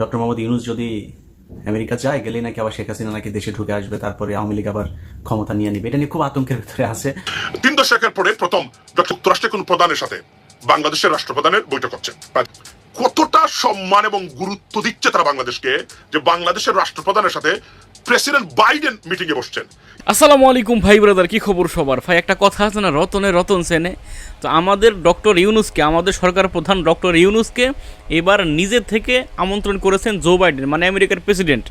Doctor Mohammad Yunus যদি America যায়, গেলেই নাকি আবার শেখ হাসিনা নাকি দেশে ঢুকে আসবে, তারপরে আওয়ামী লীগ আবার ক্ষমতা নিয়ে নিবে। এটা নিয়ে খুব আতঙ্কের ভিতরে আছে। তিন দশকের পরে প্রথম যুক্তরাষ্ট্রের কোন প্রধানের সাথে বাংলাদেশের রাষ্ট্রপ্রধানের বৈঠক হচ্ছে। কতটা সম্মান এবং গুরুত্ব দিচ্ছে তারা বাংলাদেশকে, যে বাংলাদেশের রাষ্ট্রপ্রধানের সাথে প্রেসিডেন্ট বাইডেন মিটিং এ বসছেন। আসসালামু আলাইকুম ভাই ব্রাদার, কি খবর সবার? ভাই, একটা কথা আছে না, রতনে রতন সেনে। তো আমাদের ডক্টর ইউনুসকে, আমাদের সরকার প্রধান ডক্টর ইউনুসকে এবার নিজে থেকে আমন্ত্রণ করেছেন জো বাইডেন মানে আমেরিকার প্রেসিডেন্ট।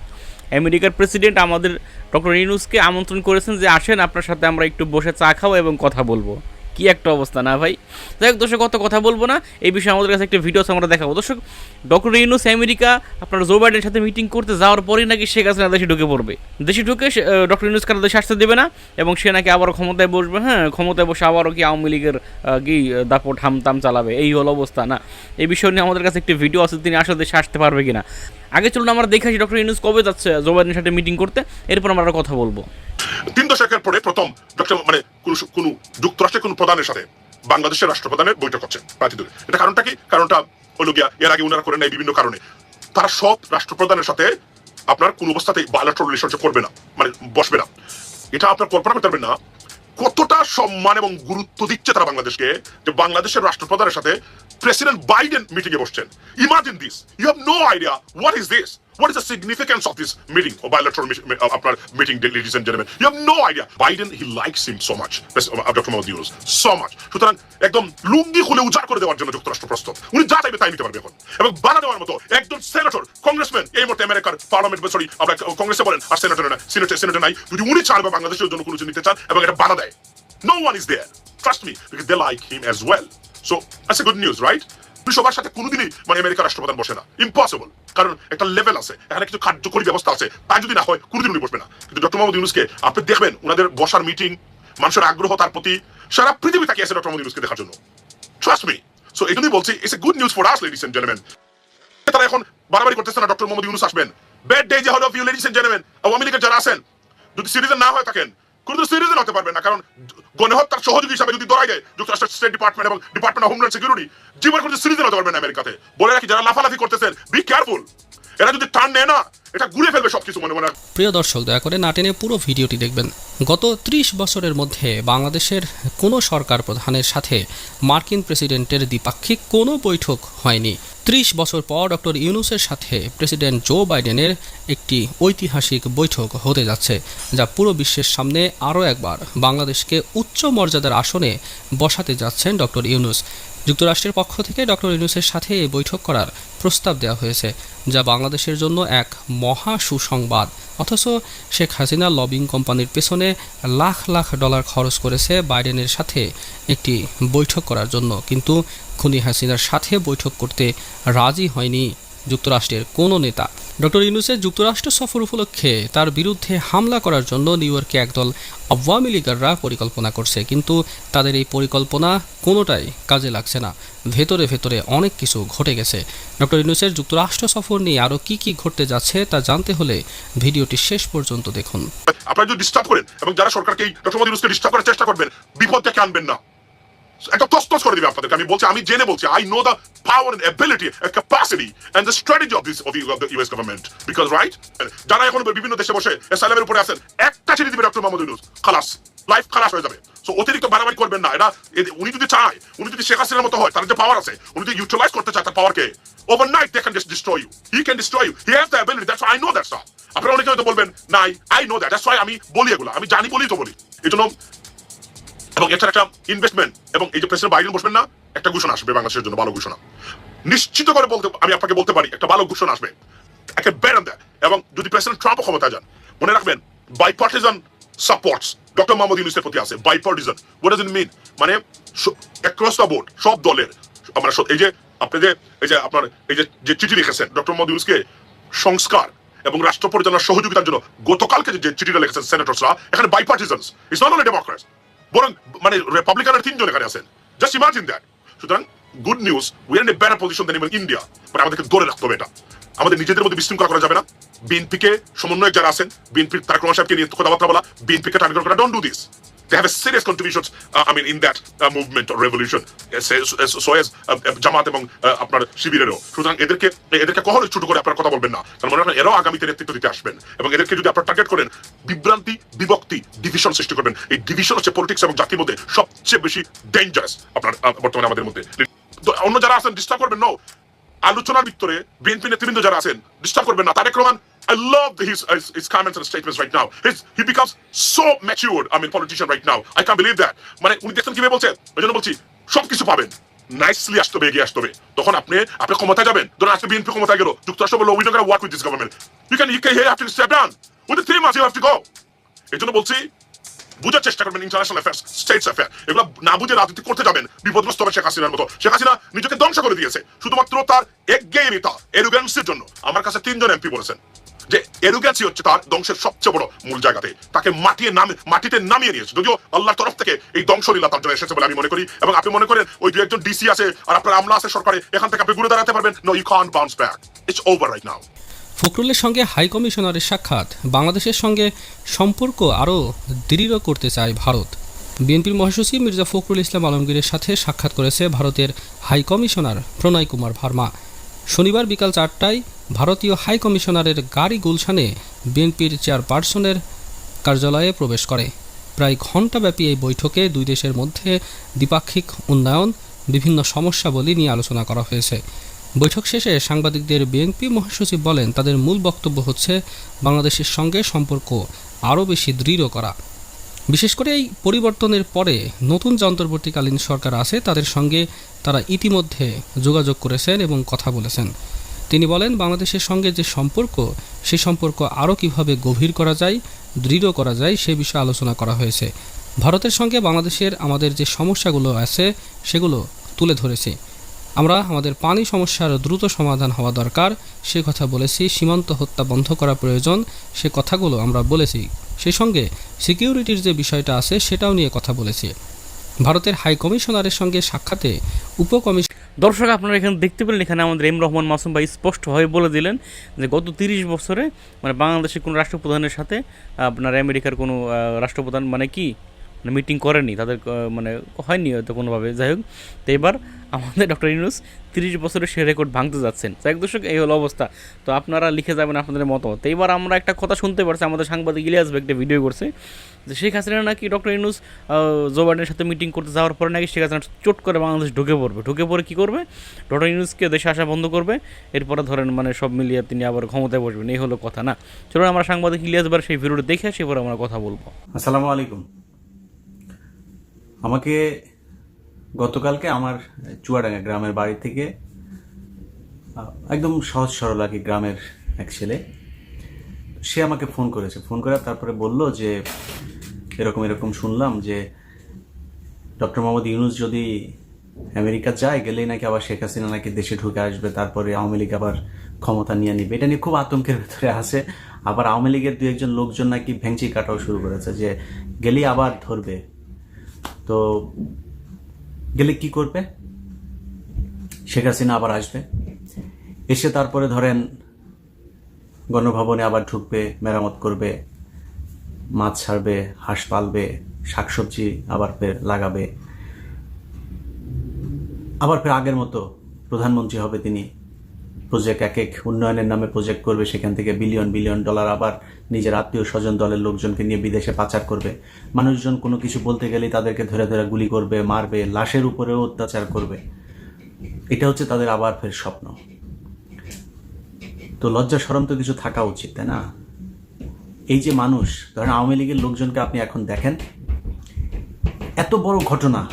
আমেরিকার প্রেসিডেন্ট আমাদের ডক্টর ইউনুসকে আমন্ত্রণ করেছেন যে, আসেন, আপনার সাথে আমরা একটু বসে চা খাব এবং কথা বলব। কি একটা অবস্থা, না ভাই? যাই হোক, দর্শক কত কথা বলব না। এই বিষয়ে আমাদের কাছে একটা ভিডিও আমরা দেখাবো। দর্শক ডক্টর ইউনুস আমেরিকা, আপনার জো বাইডেনের সাথে মিটিং করতে যাওয়ার পরেই নাকি শেখ হাসিনা দেশে ঢুকে পড়বে। দেশে ঢুকে ডক্টর ইউনুস কারও দেশে আসতে দেবে না, এবং সে নাকি আবারও ক্ষমতায় বসবে হ্যাঁ ক্ষমতায় বসে আবারও কি আওয়ামী লীগের কি, দাপট হামতাম চালাবে, এই হলো অবস্থা, না। এই বিষয় নিয়ে আমাদের কাছে একটি ভিডিও আছে, তিনি আসলে দেশে আসতে পারবে কিনা। আগে চলুন আমরা দেখেছি ডক্টর ইউনুস কবে যাচ্ছে জো বাইডেনের সাথে মিটিং করতে। এরপর আমরা কথা বলব। তিন দশকের পরে প্রথম ডক্টর মানে কোন কোন যুক্তরাষ্ট্রের কোন প্রধানের সাথে বাংলাদেশের রাষ্ট্রপ্রধানের বৈঠক হচ্ছে প্রার্থী দূরে এটা কারণটা কি? কারণটা হলো গিয়া, এর আগে উনারা করেন নাই বিভিন্ন কারণে। তারা সব রাষ্ট্রপ্রধানের সাথে আপনার কোন অবস্থাতেই বায়োলেট্রাল রিলেশনশিপ করবে না মানে বসবে না। এটা আপনার কল্পনা করতে পারবেন না কতটা সম্মান এবং গুরুত্ব দিচ্ছে তারা বাংলাদেশকে যে বাংলাদেশের রাষ্ট্রপ্রধানের সাথে প্রেসিডেন্ট বাইডেন মিটিং এ বসছেন imagine this you have no idea what is this What is the significance of this meeting or bilateral uh, আপনার meeting, ladies and gentlemen? You have no idea. Biden, he likes him so much. Uh, Dr. Mohammad Yunus, so much. সুতরাং একদম লুঙ্গি খুলে উজাড় করে দেওয়ার জন্য যুক্তরাষ্ট্র প্রস্তুত উনি যা চাইবে তাই নিতে পারবে এখন এবং বানা দেওয়ার মতো একজন সেনেটর কংগ্রেসম্যান এই মুহূর্তে আমেরিকার পার্লামেন্ট সরি আমরা কংগ্রেসে বলেন আর সেনেটর না সিনেটর সেনেটর নাই যদি উনি চান বা বাংলাদেশের জন্য কোনো কিছু নিতে চান এবং এটা বানা দেয় no one is there trust me because they like him as well so a good news right তুমি সবার সাথে কোনোদিনই মানে আমেরিকার রাষ্ট্রপ্রধান বসে না। ইম্পসিবল কারণ একটা লেভেল আছে, এখানে কিছু কার্যকরী ব্যবস্থা আছে তাই যদি না হয়, কোনোদিন উনি বসবে না। কিন্তু ডক্টর মোহাম্মদ ইউনুসকে আপনি দেখবেন ওনাদের বসার মিটিং মানুষের আগ্রহ তার প্রতি, সারা পৃথিবী তাকিয়ে আছে ডক্টর মোহাম্মদ ইউনুসকে দেখার জন্য। ট্রাস্ট মি সো এই জন্যই বলছি it's a good news for us ladies and gentleman তারা এখন বাড়াবাড়ি করতেছে না, ডক্টর মোহাম্মদ ইউনুস আসবেন। ব্যাড ডে যে হল of you ladies and gentleman Awami লীগের যারা আছেন, যদি সিটিজেন না হয়ে থাকেন কোনো সিরিজ হতে পারবেন না, কারণ গণহত্যার সহযোগী হিসাবে যদি ধরাই যায় যুক্তরাষ্ট্রের স্টেট ডিপার্টমেন্ট এবং ডিপার্টমেন্ট অফ হোমল্যান্ড সিকিউরিটি জীবন কোনো সিটিজেন হতে পারবেন না আমেরিকাতে বলে রাখি, যারা লাফালাফি করতেছেন বি কেয়ারফুল এরা যদি টান নেয় না এটা ঘুরে ফেলবে সবকিছু মনে মনে। প্রিয় দর্শক, দয়া করে না টেনে পুরো ভিডিওটি দেখবেন। গত ত্রিশ বছরের মধ্যে বাংলাদেশের কোনো সরকার প্রধানের সাথে মার্কিন প্রেসিডেন্টের দ্বিপাক্ষিক কোনো বৈঠক হয়নি। ত্রিশ বছর পর ডক্টর ইউনুসের সাথে প্রেসিডেন্ট জো বাইডেনের একটি ঐতিহাসিক বৈঠক হতে যাচ্ছে, যা পুরো বিশ্বের সামনে আরও একবার বাংলাদেশকে উচ্চ মর্যাদার আসনে বসাতে যাচ্ছেন ডক্টর ইউনুস। যুক্তরাষ্ট্রের পক্ষ থেকে ডক্টর ইউনুসের সাথে এই বৈঠক করার প্রস্তাব দেওয়া হয়েছে, যা বাংলাদেশের জন্য এক মহা সুসংবাদ। অথচ শেখ হাসিনা লবিং কোম্পানির পেছনে লাখ লাখ ডলার খরচ করেছে বাইডেনের সাথে একটি বৈঠক করার জন্য। কিন্তু খুনি হাসিনার সাথে বৈঠক করতে রাজি হয়নি যুক্তরাষ্ট্রের কোনো নেতা। ডক্টর ইউনুসের যুক্তরাষ্ট্র সফর উপলক্ষে তার বিরুদ্ধে হামলা করার জন্য নিউ ইয়র্কে একদল আওয়ামী লীগাররা পরিকল্পনা করছে, কিন্তু তাদের এই পরিকল্পনা কোনোটাই কাজে লাগছে না। ভেতরে ভেতরে অনেক কিছু ঘটে গেছে। ডক্টর ইউনুসের যুক্তরাষ্ট্র সফর নিয়ে আরও কী কী ঘটতে যাচ্ছে তা জানতে হলে ভিডিওটি শেষ পর্যন্ত দেখুন। আপনারা যদি ডিস্টার্ব করেন এবং যারা সরকারকে ডক্টর মোহাম্মদ ইউনুসকে ডিস্টার্ব করার চেষ্টা করবেন, বিপদ থেকে আনবেন না? একটা তস্তস করে দিবে আপনাদেরকে। আমি বলছি, আমি জেনে বলছি I know the power and ability capacity and the strategy of this of the US government because right যারা এখন বিভিন্ন দেশে বসে অ্যাসাইলামের উপরে আছেন, একটা ছেড়ে দিবে ডক্টর মোহাম্মদ ইউনুস খালাস লাইফ খালাস হয়ে যাবে। সো অতিরিক্ত বাড়াবাড়ি করবেন না। এটা উনি যদি চায়, উনি যদি শেখ হাসিনার মতো হয়, তার যে পাওয়ার আছে, উনি যদি ইউটিলাইজ করতে চায়, তার পাওয়ারকে overnight they can just destroy you he can destroy you he has the ability that's I know that's আপনারা অনেকে হয়তো বলবেন, নাই আই নো দ্যাট দ্যাটস আমি বলি এগুলো। আমি জানি বলেই তো বলি। এই জন্য এবং এছাড়া একটা ইনভেস্টমেন্ট এবং এই যে প্রেসিডেন্ট বাইডেন বসবেন না, একটা ঘোষণা আসবে বাংলাদেশের জন্য, ভালো ঘোষণা। নিশ্চিত করে বলতে, আমি আপনাকে বলতে পারি, একটা ভালো ঘোষণা আসবে। একটা বেরন দেয় এবং যদি প্রেসিডেন্ট ট্রাম্প ক্ষমতায় যান, মনে রাখবেন বাইপার্টিজান সাপোর্টস ডক্টর মোহাম্মদ ইউনুসের প্রতি আছে বাইপার্টিজান হোয়াট ডাজ ইট মিন মানে অ্যাক্রস দ্য বোর্ড সব দলের, আমরা এই যে আপনি যে, এই যে আপনার, এই যে যে চিঠি লিখেছেন ডক্টর মোহাম্মদ ইউনুসকে সংস্কার এবং রাষ্ট্র পরিচালনার সহযোগিতার জন্য, গতকালকে যে চিঠিটা লিখেছেন সেনেটরসরা এখানে bipartisans it's not only democrats বরং মানে রিপাবলিকানের তিনজন এখানে আছেন। জাস্ট ইমাজিন দ্যাট সুতরাং good news we are in a better position then even India মানে আমাদেরকে ধরে রাখতে হবে এটা। আমাদের নিজেদের মধ্যে বিশৃঙ্খলা করা যাবে না। বিএনপিকে সমন্বয়ক যারা আছেন বিএনপির তারক সাহেবকে নিয়ে কথাবার্তা বলা বিএনপিকে টার্গেট করা don't do this They have a serious contributions, uh, I mean, in that uh, movement or revolution. Uh, uh, Jamaat এবং uh, আপনার শিবিরেরও। সুতরাং এদেরকে এদেরকে কখনোই ছোট করে আপনার কথা বলবেন না। কারণ মনে রাখবেন এরাও আগামীতে নেতৃত্ব দিতে আসবেন। এবং এদেরকে যদি আপনার টার্গেট করেন বিভ্রান্তি বিভক্তি ডিভিশন সৃষ্টি করবেন। এই ডিভিশন হচ্ছে পলিটিক্স এবং জাতির মধ্যে সবচেয়ে বেশি ডেঞ্জারাস আপনার বর্তমানে আমাদের মধ্যে। অন্য যারা আছেন ডিস্টার্ব করবেন নো আলোচনার ভিতরে বিএনপি নেতৃবৃন্দ যারা আছেন ডিস্টার্ব করবেন না। Tarique Rahman I love his, his his comments and statements right now. His, he becomes so matured. I mean, politician right now. I can't believe that. মানে উনি দেখছেন কীভাবে বলছেন ওই বলছি সবকিছু পাবেন নাইসলি আসতে হবে এগিয়ে আসতে হবে তখন আপনি আপনি ক্ষমতায় যাবেন ধরুন আজকে বিএনপি ক্ষমতায় গেল যুক্তরাষ্ট্র বলল we don't work with this government you can you can have to step down with three months you have to go এই জন্য বলছি বুঝার চেষ্টা করবেন ইন্টারন্যাশনাল অ্যাফেয়ার্স স্টেটস অ্যাফেয়ার এগুলো না বুঝে রাজনীতি করতে যাবেন বিপদগ্রস্ত হবে শেখ হাসিনার মতো শেখ হাসিনা নিজেকে ধ্বংস করে দিয়েছে শুধুমাত্র তার একগেয়েমিতা এরুগেন্সের জন্য আমার কাছে তিনজন এমপি বলেছেন যে এরুগেন্সি হচ্ছে তার ধ্বংসের সবচেয়ে বড় মূল জায়গাতে। তাকে মাটিয়ে নামে মাটিতে নামিয়ে নিয়েছে। যদিও আল্লাহর তরফ থেকে এই ধ্বংসলীলা তার জন্য এসেছে বলে আমি মনে করি। এবং আপনি মনে করেন ওই দু একজন ডিসি আছে আর আপনার আমলা আছে সরকারে, এখান থেকে আপনি ঘুরে দাঁড়াতে পারবেন। No you can bounce back it's over right now ফখরুলের সঙ্গে হাই কমিশনারের সাক্ষাৎ। বাংলাদেশের সঙ্গে সম্পর্ক আরও দৃঢ় করতে চায় ভারত। বিএনপির মহাসচিব মির্জা ফখরুল ইসলাম আলমগীরের সাথে সাক্ষাৎ করেছে ভারতের হাই কমিশনার প্রণয় কুমার ভার্মা। শনিবার বিকাল চারটায় ভারতীয় হাই কমিশনারের গাড়ি গুলশানে বিএনপির চেয়ারপারসনের কার্যালয়ে প্রবেশ করে। প্রায় ঘণ্টাব্যাপী এই বৈঠকে দুই দেশের মধ্যে দ্বিপাক্ষিক উন্নয়ন, বিভিন্ন সমস্যাবলী নিয়ে আলোচনা করা হয়েছে। বৈঠক শেষে সাংবাদিকদের বিএনপি মহাসচিব বলেন, তাদের মূল বক্তব্য হচ্ছে বাংলাদেশের সঙ্গে সম্পর্ক আরও বেশি দৃঢ় করা। বিশেষ করে এই পরিবর্তনের পরে নতুন যে অন্তর্বর্তীকালীন সরকার আছে, তাদের সঙ্গে তারা ইতিমধ্যে যোগাযোগ করেছেন এবং কথা বলেছেন। তিনি বলেন, বাংলাদেশের সঙ্গে যে সম্পর্ক, সে সম্পর্ক আরও কীভাবে গভীর করা যায়, দৃঢ় করা যায়, সে বিষয়ে আলোচনা করা হয়েছে। ভারতের সঙ্গে বাংলাদেশের আমাদের যে সমস্যাগুলো আছে, সেগুলো তুলে ধরেছি। আমরা আমাদের পানি সমস্যার দ্রুত সমাধান হওয়া দরকার, সে কথা বলেছি, সীমান্ত হত্যা বন্ধ করা প্রয়োজন, সে কথাগুলো আমরা বলেছি। সেই সঙ্গে সিকিউরিটির যে বিষয়টা আছে, সেটাও নিয়ে কথা বলেছি। ভারতের হাই কমিশনারের সঙ্গে সাক্ষাতে উপকমিশন দর্শক, আপনারা এখানে দেখতে পেলেন, এখানে আমাদের এম রহমান মাসুম ভাই স্পষ্টভাবে বলে দিলেন যে গত তিরিশ বছরে মানে বাংলাদেশের কোনো রাষ্ট্রপ্রধানের সাথে আপনার আমেরিকার কোনো রাষ্ট্রপ্রধান মানে কি? মিটিং করেনি, তাদের মানে হয়নি হয়তো কোনোভাবে। যাই হোক, তো এবার আমাদের ডক্টর ইউনুস তিরিশ বছরের সে রেকর্ড ভাঙতে যাচ্ছেন। যাই হোক দর্শক, এই হলো অবস্থা। তো আপনারা লিখে যাবেন আপনাদের মতামত। তো এবার আমরা একটা কথা শুনতে পারছি, আমাদের সাংবাদিক ইলিয়াস ভাই একটা ভিডিও করছে, যে শেখ হাসিনা নাকি ডক্টর ইউনুস জো বাইডেনের সাথে মিটিং করতে যাওয়ার পরে নাকি শেখ হাসিনা চোট করে বাংলাদেশ ঢুকে পড়বে। ঢুকে পড়ে কী করবে? ডক্টর ইউনুসকে দেশে আসা বন্ধ করবে। এরপরে ধরেন মানে সব মিলিয়ে তিনি আবার ক্ষমতায় বসবেন। এই হলো কথা, না? চলুন আমরা সাংবাদিক ইলিয়াস বার সেই ভিডিওটা দেখে আসি এবার আমরা কথা বলব। আসসালামু আলাইকুম। আমাকে গতকালকে আমার চুয়াডাঙ্গা গ্রামের বাড়ি থেকে একদম সহজ সরল আর কি গ্রামের এক ছেলে, সে আমাকে ফোন করেছে। ফোন করে তারপরে বলল যে, এরকম এরকম শুনলাম যে, ডক্টর মোহাম্মদ ইউনুস যদি আমেরিকা যায়, গেলেই নাকি আবার শেখ হাসিনা নাকি দেশে ঢুকে আসবে, তারপরে আওয়ামী লীগ আবার ক্ষমতা নিয়ে নিবে। এটা নিয়ে খুব আতঙ্কের ভেতরে আছে। আবার আওয়ামী লীগের দু একজন লোকজন নাকি ভেঙচি কাটাও শুরু করেছে যে, গেলেই আবার ধরবে। তো গেলে কি করবে? শেখ হাসিনা আবার আসবে। এসে তারপরে ধরেন গণভবনে আবার ঢুকবে, মেরামত করবে, মাছ ছাড়বে, হাঁস পালবে, শাকসবজি আবার ফের লাগাবে। আবার ফের আগের মতো প্রধানমন্ত্রী হবে তিনি। প্রজেক্ট এক এক উন্নয়নের নামে প্রজেক্ট করবে, সেখান থেকে বিলিয়ন বিলিয়ন ডলার আবার নিজের আত্মীয় স্বজন দলের লোকজনকে নিয়ে বিদেশে পাচার করবে। মানুষজন কোনো কিছু বলতে গেলেই তাদেরকে ধরে ধরে গুলি করবে, মারবে, লাশের উপরেও অত্যাচার করবে। এটা হচ্ছে তাদের আবার ফের স্বপ্ন। তো লজ্জা সরম তো কিছু থাকা উচিত, তাই না? এই যে মানুষ, ধরেন আওয়ামী লীগের লোকজনকে আপনি এখন দেখেন, এত বড় ঘটনা।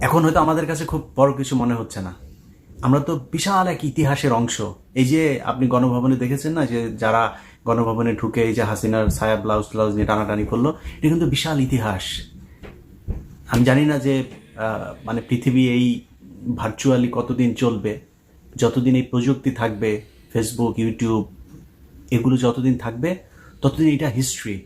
এখন হয়তো আমাদের কাছে খুব বড় কিছু মনে হচ্ছে না। আমরা তো বিশাল এক ইতিহাসের অংশ। এই যে আপনি গণভবনে দেখেছেন না যে যারা গণভবনে ঢুকে এই যে হাসিনার ছায়া ব্লাউজ ব্লাউজ নিয়ে টানাটানি করল, এটা কিন্তু বিশাল ইতিহাস। আমি জানি না যে মানে পৃথিবী এই ভার্চুয়ালি কতদিন চলবে, যতদিন এই প্রযুক্তি থাকবে ফেসবুক ইউটিউব এগুলো যতদিন থাকবে, ততদিন এটা হিস্ট্রি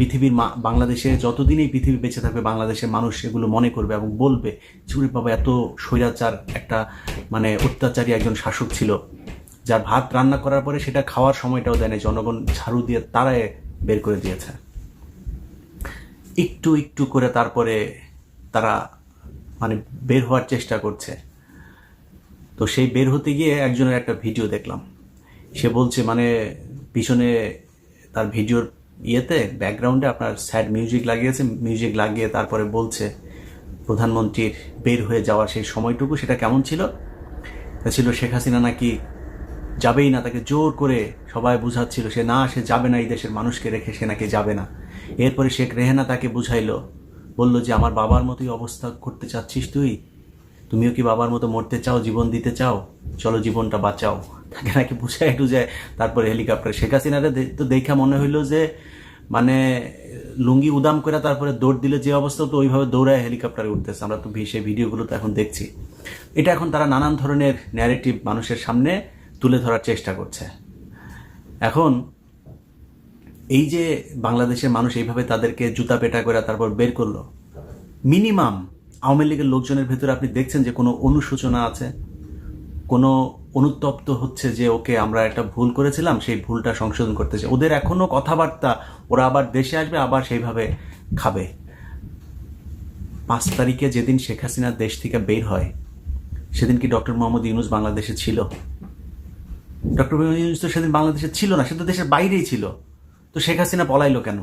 পৃথিবীর মা- বাংলাদেশে যতদিন এই পৃথিবী বেঁচে থাকবে, বাংলাদেশের মানুষ এগুলো মনে করবে এবং বলবে চুরি বাবা, এত স্বৈরাচার একটা মানে অত্যাচারী একজন শাসক ছিল, যার ভাত রান্না করার পরে সেটা খাওয়ার সময়টাও দেয় না জনগণ ঝাড়ু দিয়ে তারায় বের করে দিয়েছে। একটু একটু করে তারপরে তারা মানে বের হওয়ার চেষ্টা করছে। তো সেই বের হতে গিয়ে একজনের একটা ভিডিও দেখলাম। সে বলছে মানে পিছনে তার ভিডিওর ইয়েতে ব্যাকগ্রাউন্ডে আপনার স্যাড মিউজিক লাগিয়েছে মিউজিক লাগিয়ে তারপরে বলছে, প্রধানমন্ত্রীর বের হয়ে যাওয়ার সেই সময়টুকু সেটা কেমন ছিল? ছিল শেখ হাসিনা নাকি যাবেই না, তাকে জোর করে সবাই বুঝাচ্ছিল, সে না, সে যাবে না, এই দেশের মানুষকে রেখে সে নাকি যাবে না। এরপরে শেখ রেহেনা তাকে বুঝাইলো, বলল যে, আমার বাবার মতোই অবস্থা করতে চাচ্ছিস তুই? তুমিও কি বাবার মতো মরতে চাও, জীবন দিতে চাও? চলো জীবনটা বাঁচাও। তাকে নাকি বুঝাই টুঝায় তারপরে হেলিকপ্টার শেখ হাসিনারে তো দেখা মনে হইল যে মানে লুঙ্গি উদাম করে তারপরে দৌড় দিলে যে অবস্থা, তো ওইভাবে দৌড়ায় হেলিকপ্টারে উঠতেছে। আমরা তো সেই ভিডিওগুলো তো এখন দেখছি। এটা এখন তারা নানান ধরনের ন্যারেটিভ মানুষের সামনে তুলে ধরার চেষ্টা করছে। এখন, এই যে বাংলাদেশের মানুষ এইভাবে তাদেরকে জুতা পেটা করে তারপর বের করল মিনিমাম আওয়ামী লীগের লোকজনের ভেতরে আপনি দেখছেন যে কোনো অনুশোচনা আছে? কোনো অনুতপ্ত হচ্ছে যে, ওকে, আমরা একটা ভুল করেছিলাম, সেই ভুলটা সংশোধন করতে চাই। ওদের এখনও কথাবার্তা, ওরা আবার দেশে আসবে, আবার সেইভাবে খাবে। পাঁচ তারিখে যেদিন শেখ হাসিনা দেশ থেকে বের হয়, সেদিন কি ডক্টর মোহাম্মদ ইউনুস বাংলাদেশে ছিল? ডক্টর মোহাম্মদ ইউনুস তো সেদিন বাংলাদেশে ছিল না, সে তো দেশের বাইরেই ছিল। তো শেখ হাসিনা পলাইলো কেন?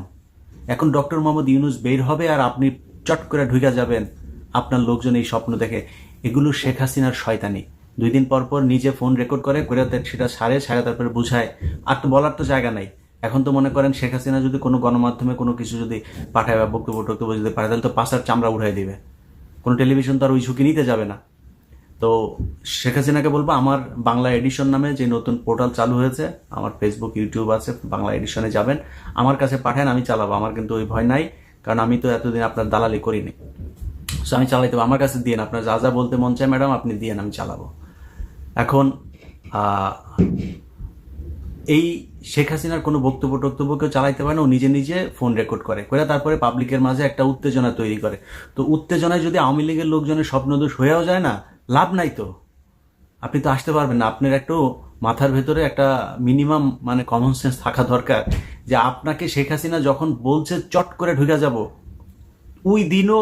এখন ডক্টর মোহাম্মদ ইউনুস বের হবে আর আপনি চট করে ঢুকে যাবেন, আপনার লোকজন এই স্বপ্ন দেখে। এগুলো শেখ হাসিনার শয়তানি। দুই দিন পর পর নিজে ফোন রেকর্ড করে করে সেটা সারে সারে তারপরে বুঝায়। আর তো বলার তো জায়গা নাই। এখন তো মনে করেন শেখ হাসিনা যদি কোনো গণমাধ্যমে কোনো কিছু যদি পাঠায় বা বক্তব্য টক্তব্য যদি পাঠায়, তাহলে তো পাশার চামড়া উঠাই দিবে। কোনো টেলিভিশন তো আর ওই ঝুঁকি নিতে যাবে না। তো শেখ হাসিনাকে বলব, আমার বাংলা এডিশন নামে যে নতুন পোর্টাল চালু হয়েছে, আমার ফেসবুক ইউটিউব আছে, বাংলা এডিশনে যাবেন। আমার কাছে পাঠান, আমি চালাবো। আমার কিন্তু ওই ভয় নাই, কারণ আমি তো এতদিন আপনার দালালি করিনি। সো আমি চালাইতে। আমার কাছে দিয়ে আপনার যা যা বলতে মন চায় ম্যাডাম, আপনি দিয়েন, আমি চালাবো। এখন এই শেখ হাসিনার কোনো বক্তব্য টক্তব্য কেউ চালাইতে পারে না, ও নিজে নিজে ফোন রেকর্ড করে। করে তারপরে পাবলিকের মাঝে একটা উত্তেজনা তৈরি করে। তো উত্তেজনায় যদি আওয়ামী লীগের লোকজনের স্বপ্নদোষ হয়েও যায় না, লাভ নাই তো? আপনি তো আসতে পারবেন না। আপনার একটু মাথার ভেতরে একটা মিনিমাম মানে কমন সেন্স থাকা দরকার যে আপনাকে শেখ হাসিনা যখন বলছে, চট করে ঢুকে যাব। ওই দিনও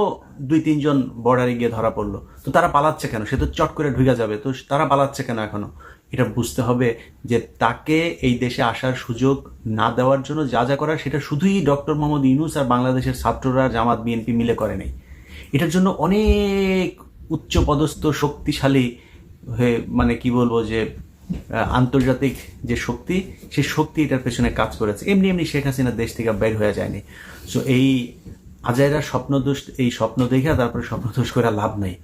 দুই, তিনজন বর্ডারে গিয়ে ধরা পড়ল। তো তারা পালাচ্ছে কেন? সে তো চট করে ঢুকে যাবে। তো তারা পালাচ্ছে কেন এখনও? এটা বুঝতে হবে যে তাকে এই দেশে আসার সুযোগ না দেওয়ার জন্য যা যা করার, সেটা শুধুই ডক্টর মোহাম্মদ ইউনুস আর বাংলাদেশের ছাত্ররা, জামাত, বিএনপি মিলে করে নেই। এটার জন্য অনেক উচ্চ পদস্থ শক্তিশালী হয়ে মানে কি বলব যে আন্তর্জাতিক যে শক্তি, সেই শক্তি এটার পেছনে কাজ করেছে। এমনি এমনি শেখ হাসিনা দেশ থেকে বের হয়ে যায়নি। সো এই আজাইরা স্বপ্নদোষ এই স্বপ্ন দেখে তারপরে স্বপ্নদোষ করে লাভ নেই।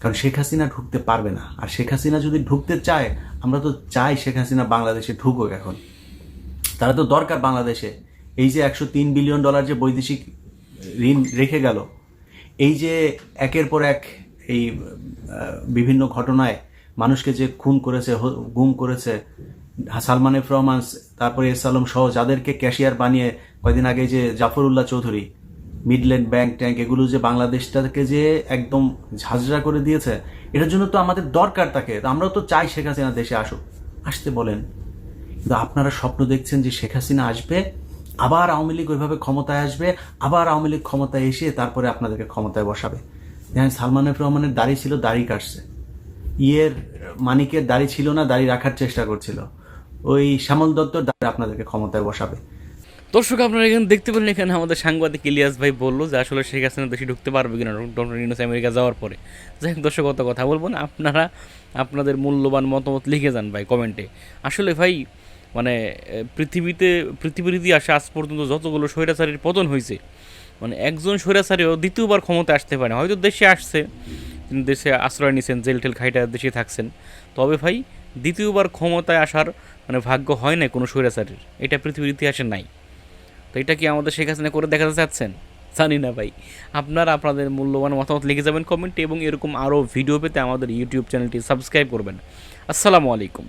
কারণ শেখ হাসিনা ঢুকতে পারবে না। আর শেখ হাসিনা যদি ঢুকতে চায়, আমরা তো চাই শেখ হাসিনা বাংলাদেশে ঢুকুক এখন। তারা তো দরকার বাংলাদেশে। এই যে একশো তিন বিলিয়ন ডলার যে বৈদেশিক ঋণ রেখে গেল, এই যে একের পর এক এই বিভিন্ন ঘটনায় মানুষকে যে খুন করেছে গুম করেছে, সালমান এফ রহমান, তারপরে এস আলম সহ যাদেরকে ক্যাশিয়ার বানিয়ে কয়দিন আগে যে Zafrullah Chowdhury Midland Bank tank এগুলো যে বাংলাদেশটাকে যে একদম ঝাঁঝরা করে দিয়েছে, এটার জন্য তো আমাদের দরকার তাকে। তো আমরাও তো চাই শেখ হাসিনা দেশে আসুক। আসতে বলেন। কিন্তু আপনারা স্বপ্ন দেখছেন যে শেখ হাসিনা আসবে, আবার আওয়ামী লীগ ওইভাবে ক্ষমতায় আসবে, আবার আওয়ামী লীগ ক্ষমতায় এসে তারপরে আপনাদেরকে ক্ষমতায় বসাবে। যেমন সালমান রহমানের দাড়ি ছিল দাড়ি কাটছে। ইয়ের, মানিকের দাড়ি ছিল না, দাড়ি রাখার চেষ্টা করছিল। ওই শ্যামল দত্তর দাঁড়িয়ে আপনাদেরকে ক্ষমতায় বসাবে। দর্শক, আপনারা এখানে দেখতে পেলেন এখানে আমাদের সাংবাদিক ইলিয়াস ভাই বলল যে আসলে শেখ হাসিনা দেশে ঢুকতে পারবে কিনা ডক্টর ইউনুস আমেরিকা যাওয়ার পরে। যাই দর্শক, অত কথা বলব না। আপনারা আপনাদের মূল্যবান মতামত লিখে যান ভাই কমেন্টে আসলে ভাই মানে পৃথিবীতে পৃথিবীর ইতিহাসে আজ পর্যন্ত যতগুলো স্বৈরাচারীর পতন হয়েছে মানে একজন স্বৈরাচারীও দ্বিতীয়বার ক্ষমতায় আসতে পারে না। হয়তো দেশে আসছে দেশে আশ্রয় নিছেন, জেল টেল খাইটা দেশে থাকছেন। তবে ভাই, দ্বিতীয়বার ক্ষমতায় আসার মানে ভাগ্য হয় না কোনো স্বৈরাচারীর। এটা পৃথিবীর ইতিহাসে নাই। তো এটা কি আমাদের শেখ হাসিনা করে দেখাতে চাচ্ছেন? জানি না ভাই। আপনারা আপনাদের মূল্যবান মতামত লিখে যাবেন কমেন্টে এবং এরকম আরও ভিডিও পেতে আমাদের ইউটিউব চ্যানেলটি সাবস্ক্রাইব করবেন। আসসালামু আলাইকুম।